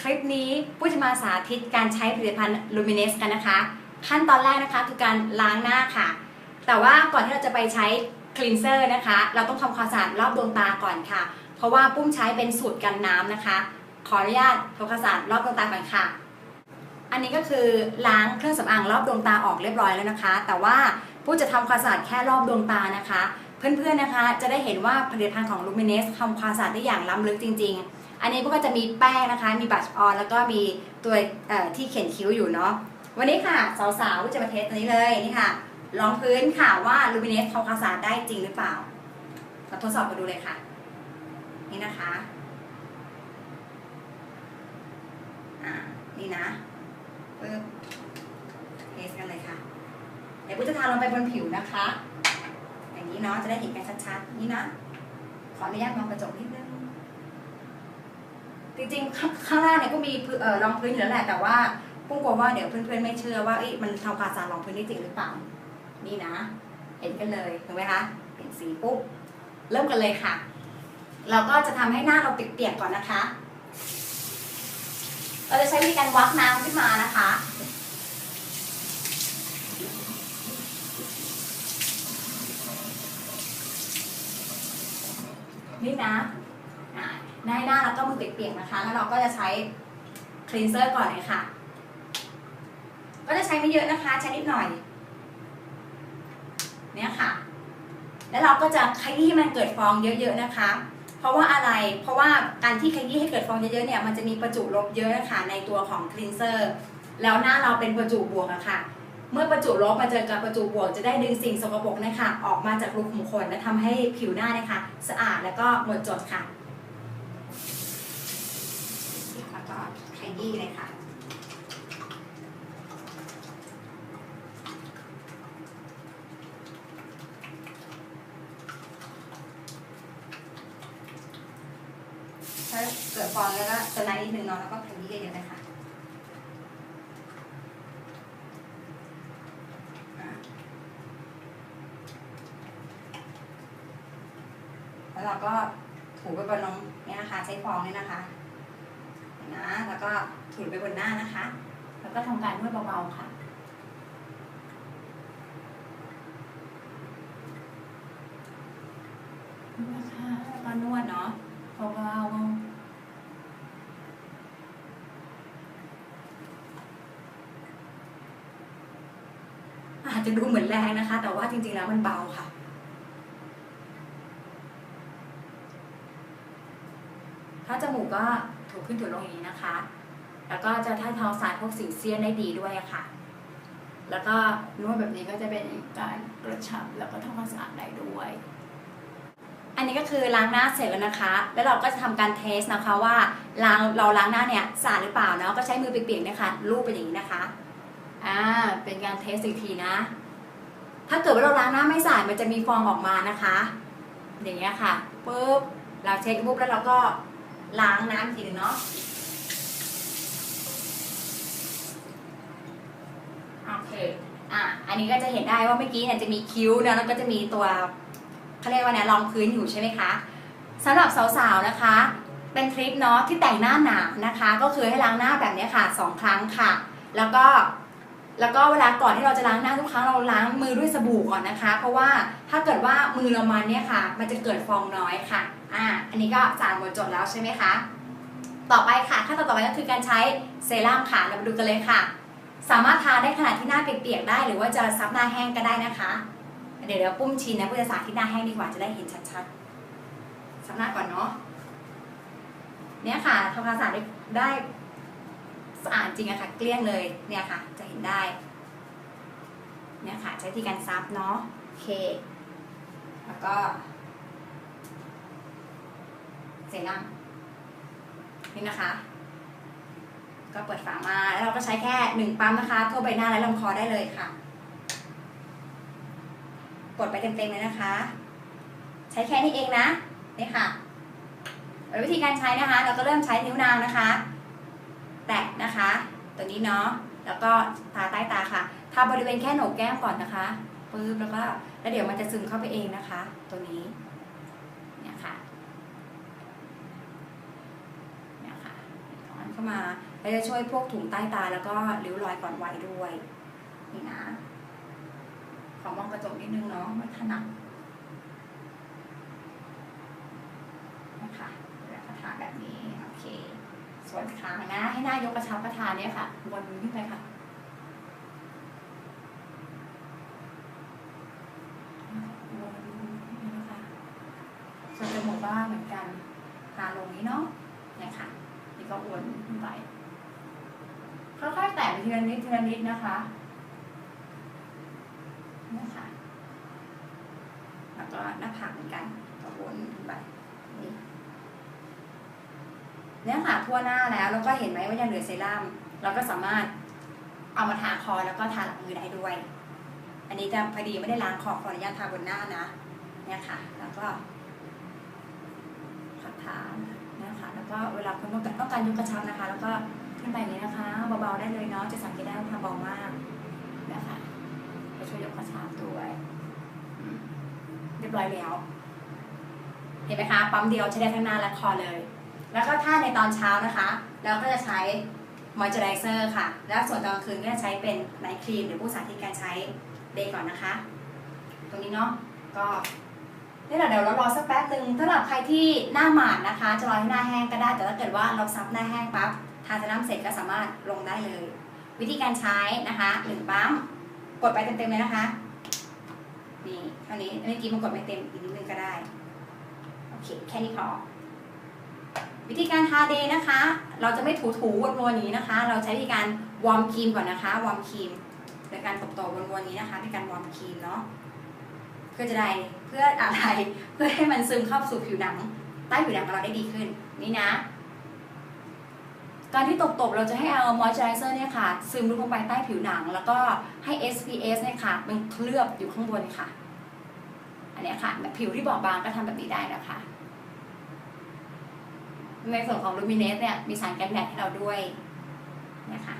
คลิปนี้ปุ้ยจะมาสาธิตการใช้ผลิตภัณฑ์ Luminous กันนะคะ ขั้นตอนแรกนะคะคือการล้างหน้าค่ะ แต่ว่าก่อนที่เราจะไปใช้ cleanser นะคะ เราต้องทำความสะอาดรอบดวงตาก่อนค่ะ เพราะว่าปุ้มใช้เป็นสูตรกันน้ำนะคะ ขออนุญาตทำความสะอาดรอบดวงตาก่อนค่ะ อันนี้ก็คือล้างเครื่องสำอางรอบดวงตาออกเรียบร้อยแล้วนะคะ แต่ว่าปุ้จะทำความสะอาดแค่รอบดวงตานะคะ เพื่อนๆนะคะจะได้เห็นว่าผลิตภัณฑ์ของ Luminous ทำความสะอาดได้อย่างล้ำลึกจริง ๆ อันนี้พวกก็จะมีแป้งนะคะ มีบัชออนแล้วก็มีตัวที่เขียนคิ้วอยู่เนาะ วันนี้ค่ะสาวๆจะมาเทสตัวนี้เลยนี่ค่ะลองพื้นค่ะว่า Luminous ทำควาสาดได้จริงหรือเปล่าเราทดสอบกันดูเลยค่ะ นี่นะคะนี่นะปึ๊บเทสกันเลยค่ะ เดี๋ยวปุ้ยจะทาลงไปบนผิวนะคะ อย่างนี้เนาะจะได้เห็นกันชัดๆ นี่นะ ขออนุญาตมองกระจกนิดนึง จริงๆข้างข้างล่างเนี่ยก็มีเอ่อรองพื้นอยู่แล้วแหละแต่ว่าปุ้งกลัวว่าเดี๋ยวเพื่อนๆไม่เชื่อว่าเอ้ยมันทำความสาดรองพื้นได้จริงหรือเปล่านี่นะ เห็นกันเลยถูกไหมคะเห็นสีปุ๊บเริ่มกันเลยค่ะ เราก็จะทำให้หน้าเราเปียกๆก่อนนะคะ เราจะใช้วิธีการวักน้ำขึ้นมานะคะนี่นะ หน้าหน้าแล้วก็มือเปียกๆนะคะ แล้วเราก็จะใช้คลีนเซอร์ก่อนเลยค่ะ ก็จะใช้ไม่เยอะนะคะ ใช้นิดหน่อย เนี่ยค่ะ แล้วเราก็จะขยี้ให้มันเกิดฟองเยอะ ๆนะคะ เพราะว่าอะไร เพราะว่าการที่ขยี้ให้เกิดฟองเยอะๆเนี่ย มันจะมีประจุลบเยอะนะคะในตัวของคลีนเซอร์ แล้วหน้าเราเป็นประจุบวกอะค่ะเมื่อประจุลบมาเจอกับประจุบวกจะได้ดึงสิ่งสกปรกนะคะออกมาจากรูขุมขนและทำให้ผิวหน้านี่ยค่ะสะอาดแล้วก็หมดจดค่ะ แล้วก็ข ยี้เลยค่ะถ้าเกิดฟองแล้วก็สไลด์นิดนึงเนาะแล้วก็ขยี้เยอะๆเลยค่ะแล้วเราก็ถูไปบนน้องเนี่ยนะคะใช้ฟองเนี่ยนะคะ นะ แล้วก็ถูไปบนหน้านะคะ แล้วก็ทำการนวดเบาๆค่ะนวดค่ะแล้วก็นวดเนาะเบาๆอาจจะดูเหมือนแรงนะคะ แต่ว่าจริงๆแล้วมันเบาค่ะ ถ้าจมูกก็ถูขึ้นถูลงอย่างนี้นะคะ แล้วก็จะท่าเท้าสายพวกสิวเซียนได้ดีด้วยค่ะ แล้วก็นวดแบบนี้ก็จะเป็นการกระชับแล้วก็ทำความสะอาดได้ด้วย อันนี้ก็คือล้างหน้าเสร็จแล้วนะคะ แล้วเราก็จะทำการเทสนะคะว่าล้างเราล้างหน้าเนี่ยสะอาดหรือเปล่าเนาะ ก็ใช้มือเปียกๆนะคะลูบไปอย่างนี้นะคะ อ่า เป็นการเทสอีกทีนะ ถ้าเกิดว่าเราล้างหน้าไม่สะอาดมันจะมีฟองออกมานะคะ อย่างเงี้ยค่ะปุ๊บเราเช็คปุ๊บแล้วเราก็ ล้างน้ำอีกทีหนึงเนาะโอเคอะอันนี้ก็จะเห็นได้ว่าเมื่อกี้เนี่ยจะมีคิ้วนะแล้วก็จะมีตัวเขาเรียกว่าเนี่ยรองพื้นอยู่ใช่ไหมคะสำหรับสาวๆนะคะ เป็นทริปเนาะที่แต่งหน้าหนานะคะ ก็คือให้ล้างหน้าแบบนี้ค่ะสองครั้งค่ะ แล้วก็ แล้วก็เวลาก่อนที่เราจะล้างหน้าทุกครั้งเราล้างมือด้วยสบู่ก่อนนะคะ เพราะว่าถ้าเกิดว่ามือเรามันเนี่ยค่ะ มันจะเกิดฟองน้อยค่ะ อ่า อันนี้ก็สาดหมดจดแล้วใช่ไหมคะ ต่อไปค่ะขั้นตอนต่อไปก็คือการใช้เซรั่มค่ะ เรามาดูกันเลยค่ะ สามารถทาได้ขนาดที่หน้าเปียกๆได้ หรือว่าจะซับหน้าแห้งก็ได้นะคะ เดี๋ยวเดี๋ยวปุ้มชินนะปุ้มจะสาธิตหน้าแห้งดีกว่าจะได้เห็นชัดๆซับหน้าก่อนเนาะ เนี่ยค่ะทำความสะอาดได้ได้ สะอาดจริงอะค่ะ เกลี้ยงเลยเนี่ยค่ะ จะเห็นได้ เนี่ยค่ะ ใช้วิธีการซับเนาะโอเค แล้วก็เซรั่มนี่นะคะ ก็เปิดฝามาแล้วเราก็ใช้แค่หนึ่งปั๊มนะคะทั่วใบหน้าและลำคอได้เลยค่ะกดไปเต็มๆเลยนะคะ ใช้แค่นี้เองนะนี่ค่ะวิธีการใช้นะคะ เราก็เริ่มใช้นิ้วนางนะคะ แตะนะคะ ตัวนี้เนาะแล้วก็ทาใต้ตาค่ะทาบริเวณแค่โหนกแก้มก่อนนะคะปึ๊บแล้วก็แล้วเดี๋ยวมันจะซึมเข้าไปเองนะคะ ตัวนี้เนี่ยค่ะเนี่ยค่ะสอนเข้ามาแล้วจะช่วยพวกถุงใต้ตาแล้วก็ริ้วรอยก่อนวัยด้วยนี่นะขอมองกระจกนิดนึงเนาะไม่ถนัดนะคะแล้วก็ทาแบบนี้โอเค ส่วนคางนะให้หน้ายกกระชับกระทาเนี่ยค่ะวนขึ้นไปค่ะวนนี่นะคะส่วนจมูกก็เหมือนกันทาลงนี้เนาะเนี่ยค่ะนี่ก็วนขึ้นไปค่อยๆแตะไปทีละนิดทีละนิดนะคะนี่ค่ะแล้วก็หน้าผากเหมือนกันก็วนขึ้นไปนี่ เนี่ยค่ะทั่วหน้าแล้ว แล้วก็เห็นไหมว่ายังเหลือเซรั่มเราก็สามารถเอามาทาคอแล้วก็ทาหลังมือได้ด้วย อันนี้จะพอดีไม่ได้ล้างคอขออนุญาตทาบนหน้านะเนี่ยค่ะ แล้วก็ขัดทาเนี่ยค่ะแล้วก็เวลาคุณต้องการต้องการยกกระชับนะคะ แล้วก็ขึ้นไปอย่างนี้นะคะเบาๆได้เลยเนาะจะสังเกตได้ว่าทาเบามากนะคะจะช่วยยกกระชับด้วยเรียบร้อยแล้วเห็นไหมคะปั๊มเดียวใช้ได้ทั้งหน้าและคอเลย แล้วก็ถ้าในตอนเช้านะคะ เราก็จะใช้มอยเจอไรเซอร์ค่ะ แล้วส่วนตอนกลางคืนก็จะใช้เป็นไนท์ครีมหรือผู้สาธิตการใช้เดย์ก่อนนะคะ ตรงนี้เนาะก็นี่แหละเดี๋ยวเรารอสักแป๊บหนึ่งสำหรับใครที่หน้าหมาดนะคะ จะรอให้หน้าแห้งก็ได้ แต่ถ้าเกิดว่าเราซับหน้าแห้งปั๊บทาเซรั่มเสร็จก็สามารถลงได้เลย วิธีการใช้นะคะหนึ่งปั๊มกดไปเต็มๆเลยนะคะนี่เท่านี้เมื่อกี้มันกดไม่เต็มอีกนิดนึงก็ได้โอเคแค่นี้พอ วิธีการทาเดย์นะคะ เราจะไม่ถูถูๆวนๆนี้นะคะ เราใช้วิธีการวอร์มครีมก่อนนะคะ วอร์มครีมโดยการตบๆวนๆนี้นะคะเป็นการวอร์มครีมเนาะเพื่อจะได้เพื่ออะไรเพื่อให้มันซึมเข้าสู่ผิวหนัง ใต้ผิวหนังของเราได้ดีขึ้นนี่นะ การที่ตบๆเราจะให้เอามอยเจอไรเซอร์เนี่ยค่ะ ซึมลงไปใต้ผิวหนัง แล้วก็ให้ SPS เนี่ยค่ะมันเคลือบอยู่ข้างบนค่ะ อันนี้ค่ะผิวที่บอบบางก็ทำแบบนี้ได้นะคะ ในส่วนของลูมิเนสเนี่ยมีสารกันแดดให้เราด้วยเนี่ยค่ะ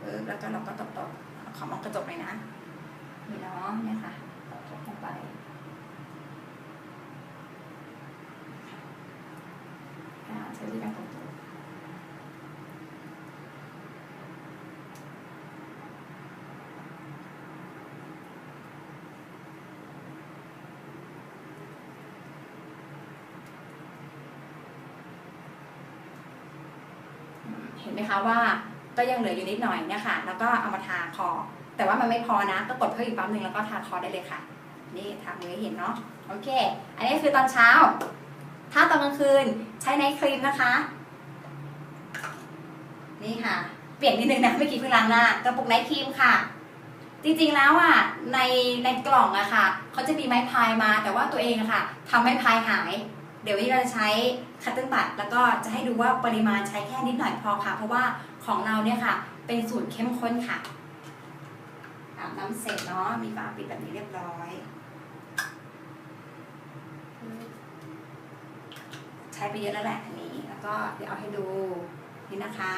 เออแล้วก็เราก็ตบๆขอมองกระจกเลยนะนี่เนาะเนี่ยค่ะตบๆลงไปใช้วิธีการตบๆ เห็นไหมคะว่าก็ยังเหลืออยู่นิดหน่อยเนี่ยค่ะ แล้วก็เอามาทาคอ แต่ว่ามันไม่พอนะ ก็กดเพิ่มอีกปั๊มหนึ่งแล้วก็ทาคอได้เลยค่ะ นี่ทามือเห็นเนาะ โอเค อันนี้คือตอนเช้า ถ้าตอนกลางคืนใช้ไนท์ครีมนะคะ นี่ค่ะ เปลี่ยนนิดนึงนะเมื่อกี้เพิ่งล้างหน้ากระปุกไนท์ครีมค่ะ จริงๆแล้วอะ ในในกล่องอะค่ะ เขาจะมีไม้พายมา แต่ว่าตัวเองอะค่ะทำไม้พายหาย เดี๋ยววันนี้เราจะใช้คัตเติ้ลบัตแล้วก็จะให้ดูว่าปริมาณใช้แค่นิดหน่อยพอค่ะ เพราะว่าของเราเนี่ยค่ะ เป็นสูตรเข้มข้นค่ะอาบน้ำเสร็จเนาะมีฝาปิดแบบนี้เรียบร้อย ใช้ไปเยอะแล้วแหละอันนี้ แล้วก็เดี๋ยวเอาให้ดูนี่นะคะ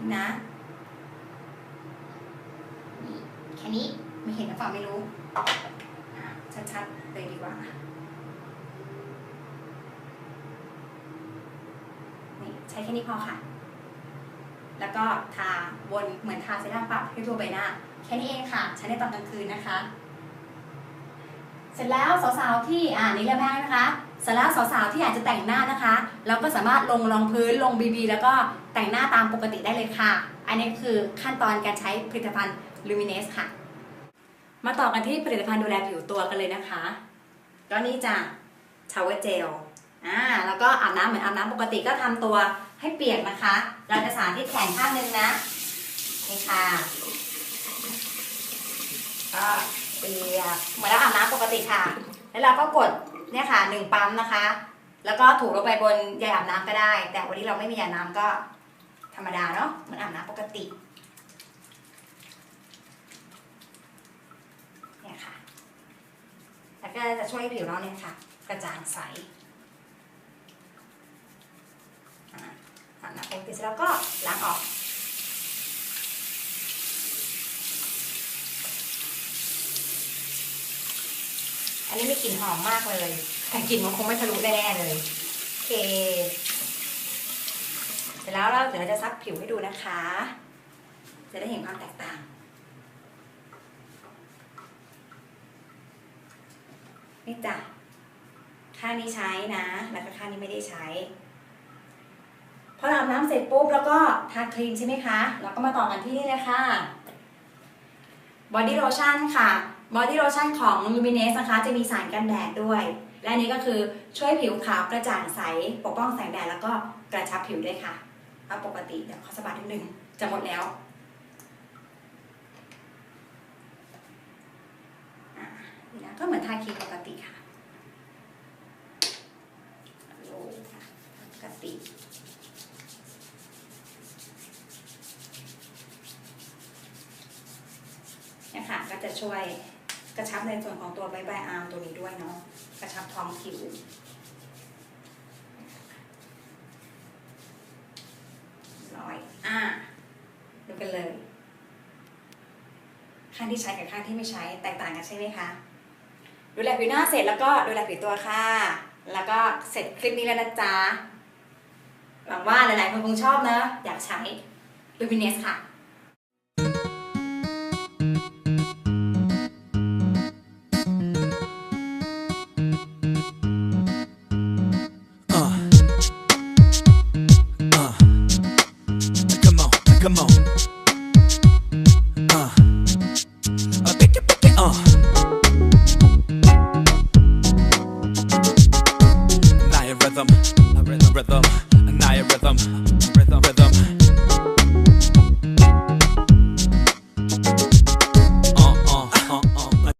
นี่นะนี่แค่นี้ไม่เห็นหรือเปล่าไม่รู้ชัดๆเลยดีกว่า นี่ ใช้แค่นี้พอค่ะ แล้วก็ทาบนเหมือนทาเซรั่มปรับให้ทั่วใบหน้า แค่นี้เองค่ะ ใช้ในตอนกลางคืนนะคะ เสร็จแล้วสาวๆที่อ่านี่เริ่มแรกนะคะสร็จแล้วสาวๆที่อยากจะแต่งหน้านะคะ เราก็สามารถลงรองพื้นลงบีบีแล้วก็แต่งหน้าตามปกติได้เลยค่ะ อันนี้คือขั้นตอนการใช้ผลิตภัณฑ์ Luminous ค่ะ มาต่อกันที่ผลิตภัณฑ์ดูแลผิวตัวกันเลยนะคะ ก็นี่จ้ะ Shower Gel อ่่าแล้วก็อาบน้ำเหมือนอาบน้ำปกติก็ทำตัวให้เปียกนะคะ เราจะสาธิตแขนข้างหนึงนะนี่ค่ะก็เปียกเหมือนเราอาบน้ำปกติค่ะ แล้วเราก็กดเนี่ยค่ะหนึ่งปั๊มนะคะ แล้วก็ถูลงไปบนยาอาบน้ำก็ได้ แต่วันนี้เราไม่มียาน้ำก็ธรรมดาเนาะเหมือนอาบน้ำปกติเนี่ยค่ะ แล้วก็จะช่วยให้ผิวเราเนี่ยค่ะ กระจ่างใส อ่าอาบ น้ำปเสร็จแล้วก็ล้างออกอันนี้มีกลิ่นหอมมากเลย แต่กลิ่นมันคงไม่ทะลุแน่ๆเลยโอเค เสร็จแล้วเราเดี๋ยวเราจะซักผิวให้ดูนะคะ จะได้เห็นความแตกต่างนี่จ้ะข้านี้ใช้นะ แล้วก็ข้านี้ไม่ได้ใช้ พอเราอาบน้ำเสร็จปุ๊บแล้วก็ทาครีมใช่ไหมคะแล้วก็มาต่อกันที่นี่เลยค่ะบอดี้โลชั่นค่ะบอดี้โลชั่นของ Luminous นะคะ จะมีสารกันแดดด้วย และอันนี้ก็คือช่วยผิวขาวกระจ่างใส ปกป้องแสงแดดแล้วก็กระชับผิวด้วยค่ะเอาปกติเดี๋ยวขอสบัดนิดนึงจะหมดแล้วก็เหมือนทาครีมปกติค่ะโลค่ะปกติ เนี่ยค่ะก็ จะช่วยกระชับในส่วนของตัวใบใบอาร์มตัวนี้ด้วยเนาะกระชับท้องผิวร้อยอ่าดูกันเลยข้างที่ใช้กับข้างที่ไม่ใช้แตกต่างกันใช่ไหมคะดูแลผิวหน้าเสร็จแล้วก็ดูแลผิวตัวค่ะ แล้วก็เสร็จคลิปนี้แล้วนะจ๊ะหวังว่าหลายๆคนคงชอบนะ อยากใช้ Luminous ค่ะ Come on.